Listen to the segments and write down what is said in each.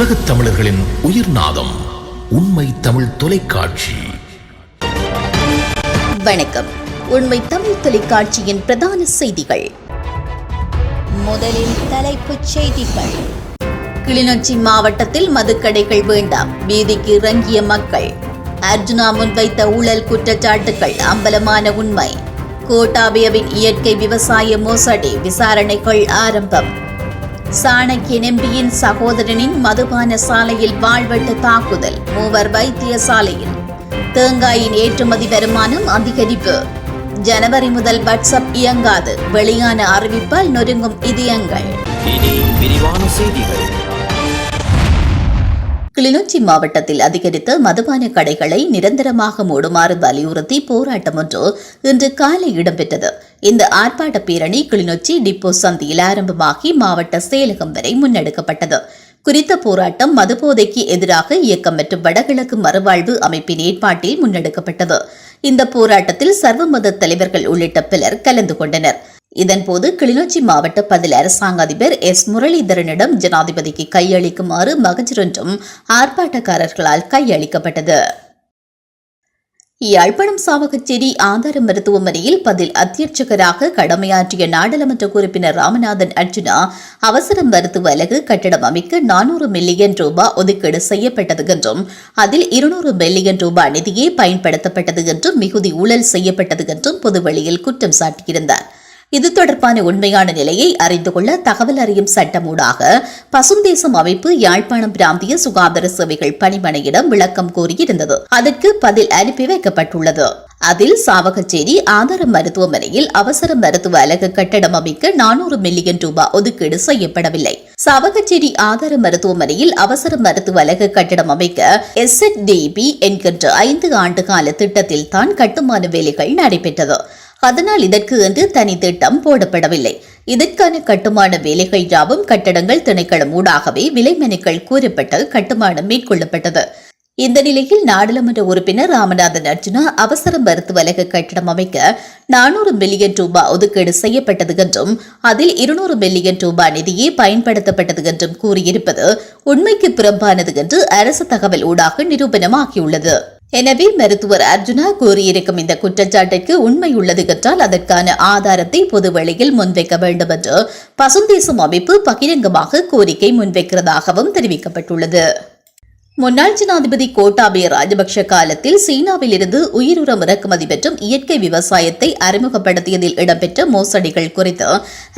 உலகத் தமிழர்களின் உயிர் நாதம் உண்மை தமிழ் தொலைக்காட்சி. வணக்கம். உண்மை தமிழ் தொலைக்காட்சியின் பிரதான செய்திகள். முதலில் தலைப்புச் செய்திகள். கிளிநொச்சி மாவட்டத்தில் மதுக்கடைகள் வேண்டாம் வீதிக்கு இறங்கிய மக்கள். அர்ஜுனா முன்வைத்த ஊழல் குற்றச்சாட்டுகள் அம்பலமான உண்மை. கோட்டாபியவின் இயற்கை விவசாய மோசடி விசாரணைகள் ஆரம்பம். சாணக்கியன் எம்பியின் சகோதரனின் மதுபான சாலையில் வாழ்வெட்டு தாக்குதல் மூவர் வைத்தியசாலையில். தேங்காயின் ஏற்றுமதி வருமானம் அதிகரிப்பு. ஜனவரி முதல் வாட்ஸ்அப் இயங்காது. வெளியான அறிவிப்பால் நொறுங்கும் இதயங்கள். கிளிநொச்சி மாவட்டத்தில் அதிகரித்த மதுபான கடைகளை நிரந்தரமாக மூடுமாறு வலியுறுத்தி போராட்டம் ஒன்று இன்று காலை இடம்பெற்றது. இந்த ஆர்ப்பாட்ட பேரணி கிளிநொச்சி டிப்போ சந்தியில் ஆரம்பமாகி மாவட்ட செயலகம் வரை முன்னெடுக்கப்பட்டது. குறித்த போராட்டம் மதுபோதைக்கு எதிராக இயக்கம் மற்றும் வடகிழக்கு மறுவாழ்வு அமைப்பின் ஏற்பாட்டில் முன்னெடுக்கப்பட்டது. இந்த போராட்டத்தில் சர்வமத தலைவர்கள் உள்ளிட்ட பலர் கலந்து கொண்டனர். இதன்போது கிளிநொச்சி மாவட்ட பதில் அரசாங்க அதிபர் எஸ் முரளிதரனிடம் ஜனாதிபதிக்கு கையளிக்குமாறு மகஜரொன்றும் ஆர்ப்பாட்டக்காரர்களால் கையளிக்கப்பட்டது. யாழ்ப்பாணம் சாவகச்சேரி ஆதார மருத்துவமனையில் பதில் அத்தியட்சகராக கடமையாற்றிய நாடாளுமன்ற உறுப்பினர் ராமநாதன் அர்ஜுனா அவசர மருத்துவ அலகு கட்டடம் அமைக்க நானூறு மில்லியன் ரூபாய் ஒதுக்கீடு செய்யப்பட்டது என்றும் அதில் இருநூறு மில்லியன் ரூபாய் நிதியே பயன்படுத்தப்பட்டது என்றும் மிகுதி ஊழல் செய்யப்பட்டது என்றும் பொதுவெளியில் குற்றம் சாட்டியிருந்தார். இது தொடர்பான உண்மையான நிலையை அறிந்து கொள்ள தகவல் அறியும் சட்டமூடாக பசுந்தேசம் அமைப்பு யாழ்ப்பாணம் பிராந்திய சுகாதார சேவைகள் பணிமனையிடம் விளக்கம் கோரியிருந்தது. அதற்கு பதில் அனுப்பி வைக்கப்பட்டுள்ளது. அதில் சாவகச்சேரி ஆதார மருத்துவமனையில் அவசர மருத்துவ அலகு கட்டடம் அமைக்க நானூறு மில்லியன் ரூபாய் ஒதுக்கீடு செய்யப்படவில்லை. சாவகச்சேரி ஆதார மருத்துவமனையில் அவசர மருத்துவ அலகு கட்டடம் அமைக்க எஸ் என்கின்ற ஐந்து ஆண்டு கால திட்டத்தில் தான் கட்டுமான வேலைகள் நடைபெற்றது. அதனால் இதற்கு என்று தனி திட்டம் போடப்படவில்லை. இதற்கான கட்டுமான வேலைகள் யாவும் கட்டடங்கள் திணைக்களம் ஊடாகவே விலை மனுக்கள் கூறப்பட்டு கட்டுமானம் மேற்கொள்ளப்பட்டது. இந்த நிலையில் நாடாளுமன்ற உறுப்பினர் ராமநாதன் அர்ஜுனா அவசர மருத்துவலக கட்டடம் அமைக்க நானூறு மில்லியன் ரூபாய் ஒதுக்கீடு செய்யப்பட்டது என்றும் அதில் இருநூறு மில்லியன் ரூபாய் நிதியே பயன்படுத்தப்பட்டது என்றும் கூறியிருப்பது உண்மைக்கு புறம்பானது என்று அரசு தகவல் ஊடாக நிரூபணமாகியுள்ளது. எனவே மருத்துவர் அர்ஜுனா கூறியிருக்கும் இந்த குற்றச்சாட்டிற்கு உண்மை உள்ளது என்றால் அதற்கான ஆதாரத்தை பொதுவெளியில் முன்வைக்க வேண்டும் என்று பசுந்தேசம் அமைப்பு பகிரங்கமாக கோரிக்கை முன்வைக்கிறதாகவும் தெரிவிக்கப்பட்டுள்ளது. முன்னாள் ஜனாதிபதி கோட்டாபய ராஜபக்ஷ காலத்தில் சீனாவில் இருந்து உயிருரம் இறக்குமதி மற்றும் இயற்கை விவசாயத்தை அறிமுகப்படுத்தியதில் இடம்பெற்ற மோசடிகள் குறித்து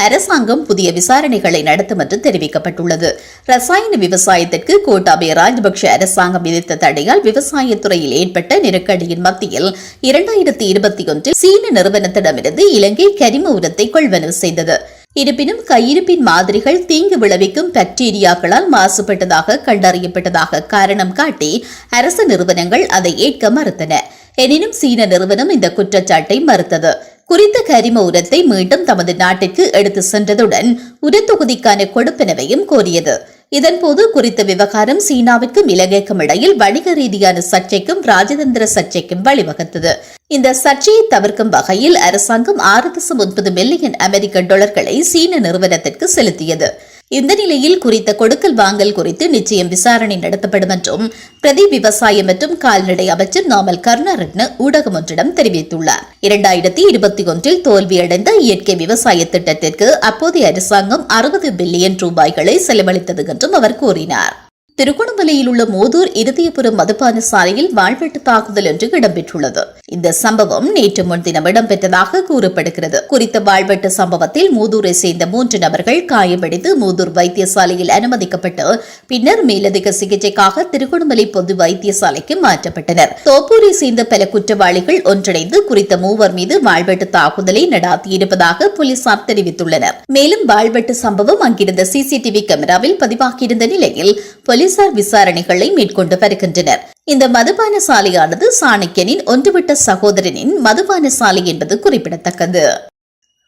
அரசாங்கம் புதிய விசாரணைகளை நடத்தும் என்று தெரிவிக்கப்பட்டுள்ளது. ரசாயன விவசாயத்திற்கு கோட்டாபய ராஜபக்ஷ அரசாங்கம் விதித்த தடையால் விவசாயத்துறையில் ஏற்பட்ட நெருக்கடியின் மத்தியில் இரண்டாயிரத்தி இருபத்தி ஒன்றில் சீன நிறுவனத்திடமிருந்து இலங்கை கரிம உரத்தை கொள்வனவு செய்தது. இருப்பினும் கையிருப்பின் மாதிரிகள் தீங்கு விளைவிக்கும் பாக்டீரியாக்களால் மாசுபட்டதாக கண்டறியப்பட்டதாக காரணம் காட்டி அரசு நிறுவனங்கள் அதை ஏற்க மறுத்தன. எனினும் சீன நிறுவனம் இந்த குற்றச்சாட்டை மறுத்தது. குறித்த கரிம உரத்தை மீண்டும் தமது நாட்டிற்கு எடுத்து சென்றதுடன் உரத்தொகுதிக்கான கொடுப்பனவையும் கோரியது. இதன்போது குறித்த விவகாரம் சீனாவிற்கும் இலங்கைக்கும் இடையில் வணிக ரீதியான சர்ச்சைக்கும் ராஜதந்திர சர்ச்சைக்கும் வழிவகுத்தது. இந்த சர்ச்சையை தவிர்க்கும் வகையில் அரசாங்கம் ஆறு தசம் ஒன்பது மில்லியன் அமெரிக்க டாலர்களை சீன நிறுவனத்திற்கு செலுத்தியது. இந்த நிலையில் குறித்த கொடுக்கல் வாங்கல் குறித்து நிச்சயம் விசாரணை நடத்தப்படும் என்றும் பிரதி விவசாயம் மற்றும் கால்நடை அமைச்சர் நாமல் கருணாரட்ன ஊடகம் ஒன்றிடம் தெரிவித்துள்ளார். இரண்டாயிரத்தி இருபத்தி ஒன்றில் தோல்வியடைந்த இயற்கை விவசாய திட்டத்திற்கு அப்போதைய அரசாங்கம் அறுபது பில்லியன் ரூபாய்களை செலவழித்தது என்றும் அவர் கூறினார். திருகோணமலையில் உள்ள மோதூர் இருதயபுரம் மதுபான சாலையில் வாழ்வெட்டு தாக்குதல் என்று இடம்பெற்றுள்ளது. இந்த சம்பவம் நேற்று முன்தினம் இடம்பெற்றதாக கூறப்படுகிறது. குறித்த வாழ்வெட்டு சம்பவத்தில் மூதூரை சேர்ந்த மூன்று நபர்கள் காயமடைந்து மூதூர் வைத்தியசாலையில் அனுமதிக்கப்பட்டு பின்னர் மேலதிக சிகிச்சைக்காக திருகோணமலை பொது வைத்தியசாலைக்கு மாற்றப்பட்டனர். தோப்பூரை சேர்ந்த பல குற்றவாளிகள் ஒன்றிணைந்து குறித்த மூவர் மீது வாழ்வெட்டு தாக்குதலை நடாத்தியிருப்பதாக போலீசார் தெரிவித்துள்ளனர். மேலும் வாழ்வெட்டு சம்பவம் அங்கிருந்த சிசிடிவி கேமராவில் பதிவாகியிருந்த நிலையில் போலீசார் விசாரணைகளை மேற்கொண்டு வருகின்றனர். இந்த மதுபான சாலையானது சாணக்கியனின் ஒன்றுவிட்ட சகோதரனின் மதுபான சாலை என்பது குறிப்பிடத்தக்கது.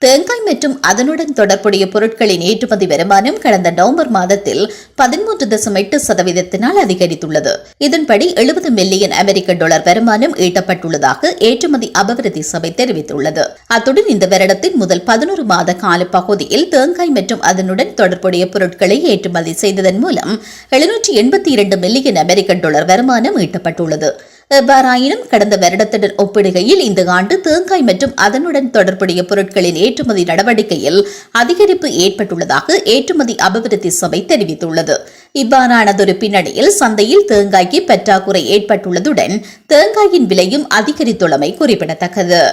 தேங்காய் மற்றும் அதனுடன் தொடர்புடைய பொருட்களின் ஏற்றுமதி வருமானம் கடந்த நவம்பர் மாதத்தில் பதிமூன்று தசம் எட்டு சதவீதத்தினால் அதிகரித்துள்ளது. இதன்படி எழுபது மில்லியன் அமெரிக்க டாலர் வருமானம் ஈட்டப்பட்டுள்ளதாக ஏற்றுமதி அபிவிருத்தி சபை தெரிவித்துள்ளது. அத்துடன் இந்த வருடத்தின் முதல் பதினோரு மாத கால பகுதியில் தேங்காய் மற்றும் அதனுடன் தொடர்புடைய பொருட்களை ஏற்றுமதி செய்ததன் மூலம் எழுநூற்றி எண்பத்தி இரண்டு மில்லியன் அமெரிக்க டாலர் வருமானம் ஈட்டப்பட்டுள்ளது. எவ்வாறாயினும் கடந்த வருடத்துடன் ஒப்பிடுகையில் இந்த ஆண்டு தேங்காய் மற்றும் அதனுடன் தொடர்புடைய பொருட்களின் ஏற்றுமதி நடவடிக்கையில் அதிகரிப்பு ஏற்பட்டுள்ளதாக ஏற்றுமதி அபிவிருத்தி சபை தெரிவித்துள்ளது. இவ்வாறானதொரு பின்னணியில் சந்தையில் தேங்காய்க்கு பற்றாக்குறை ஏற்பட்டுள்ளதுடன் தேங்காயின் விலையும் அதிகரித்துள்ளமை குறிப்பிடத்தக்கது.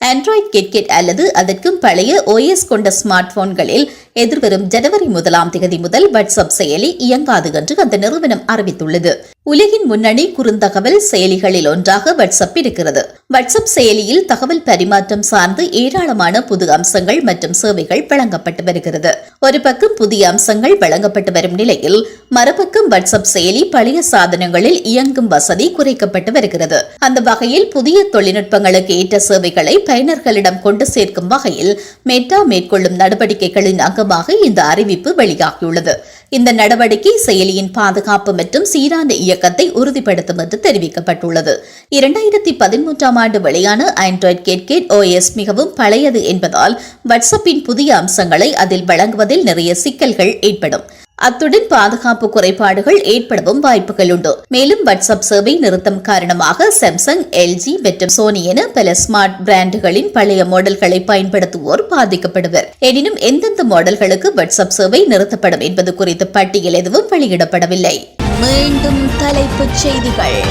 ஆண்ட்ராய்ட் கிட்கெட் அல்லது அதற்கும் பழைய ஓஎஸ் கொண்ட ஸ்மார்ட் போன்களில் எதிர்வரும் ஜனவரி முதலாம் தேதி முதல் வாட்ஸ்அப் செயலி இயங்காது என்று அந்த நிறுவனம் அறிவித்துள்ளது. உலகின் முன்னணி குறுந்தகவல் செயலிகளில் ஒன்றாக வாட்ஸ்அப் இருக்கிறது. வாட்ஸ்அப் செயலியில் தகவல் பரிமாற்றம் சார்ந்து ஏராளமான புது அம்சங்கள் மற்றும் சேவைகள் வழங்கப்பட்டு வருகிறது. ஒரு பக்கம் புதிய அம்சங்கள் வழங்கப்பட்டு வரும் நிலையில் மறுபக்கம் வாட்ஸ்அப் செயலி பழைய சாதனங்களில் இயங்கும் வசதி குறைக்கப்பட்டு வருகிறது. அந்த வகையில் புதிய தொழில்நுட்பங்களுக்கு ஏற்ற சேவைகளை பயனர்களிடம் கொண்டு சேர்க்கும் வகையில் மெட்டா மேற்கொள்ளும் நடவடிக்கைகளின் அங்கமாக இந்த அறிவிப்பு வெளியாகியுள்ளது. இந்த நடவடிக்கை செயலியின் பாதுகாப்பு மற்றும் சீரான இயக்கத்தை உறுதிப்படுத்தும் என்று தெரிவிக்கப்பட்டுள்ளது. இரண்டாயிரத்தி பதிமூன்றாம் ஆண்டு வெளியான ஆண்ட்ராய்ட் கேட்கேட் ஓஎஸ் மிகவும் பழையது என்பதால் வாட்ஸ்அப்பின் புதிய அம்சங்களை அதில் வழங்குவதில் நிறைய சிக்கல்கள் ஏற்படும். அத்துடன் பாதுகாப்பு குறைபாடுகள் ஏற்படவும் வாய்ப்புகள் உண்டு. மேலும் வாட்ஸ்அப் சேவை நிறுத்தம் காரணமாக சாம்சங் எல்ஜி மற்றும் சோனி என பல ஸ்மார்ட் பிராண்டுகளின் பழைய மாடல்களை பயன்படுத்துவோர் பாதிக்கப்படுவர். எனினும் எந்தெந்த மாடல்களுக்கு வாட்ஸ்அப் சேவை நிறுத்தப்படும் என்பது குறித்த பட்டியல் எதுவும் வெளியிடப்படவில்லை. மீண்டும் தலைப்புச் செய்திகள்.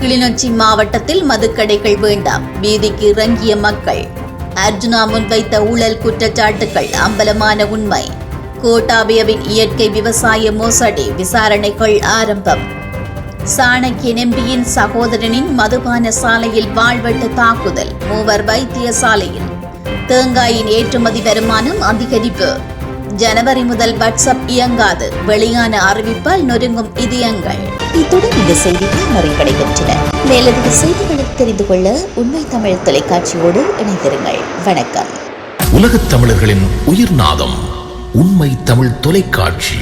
கிளிநொச்சி மாவட்டத்தில் மதுக்கடைகள் வேண்டாம் வீதிக்கு இறங்கிய மக்கள். அர்ஜுனா முன்வைத்த ஊழல் குற்றச்சாட்டுகள் அம்பலமான உண்மை. கோட்டாபயவின் இயற்கை விவசாய மோசடி விசாரணைகள் ஆரம்பம். சாணக்கியன் எம்பியின் சகோதரனின் மதுபான சாலையில் வாழ்வெட்டு தாக்குதல். மூவர் வைத்தியசாலையில். தேங்காயின் ஏற்றுமதி வருமானம் அதிகரிப்பு. ஜனவரி முதல் வாட்ஸ்அப் இயங்காது. வெளியான அறிவிப்பால் நொறுங்கும் இதயங்கள். இத்துடன் இந்த செய்திகள் நிறைவடைகின்றன. மேலதிக செய்திகளை தெரிந்து கொள்ள உண்மை தமிழ் தொலைக்காட்சியோடு இணைந்திருங்கள். வணக்கம். உலகத் தமிழர்களின் உயிர்நாதம் உண்மை தமிழ் தொலைக்காட்சி.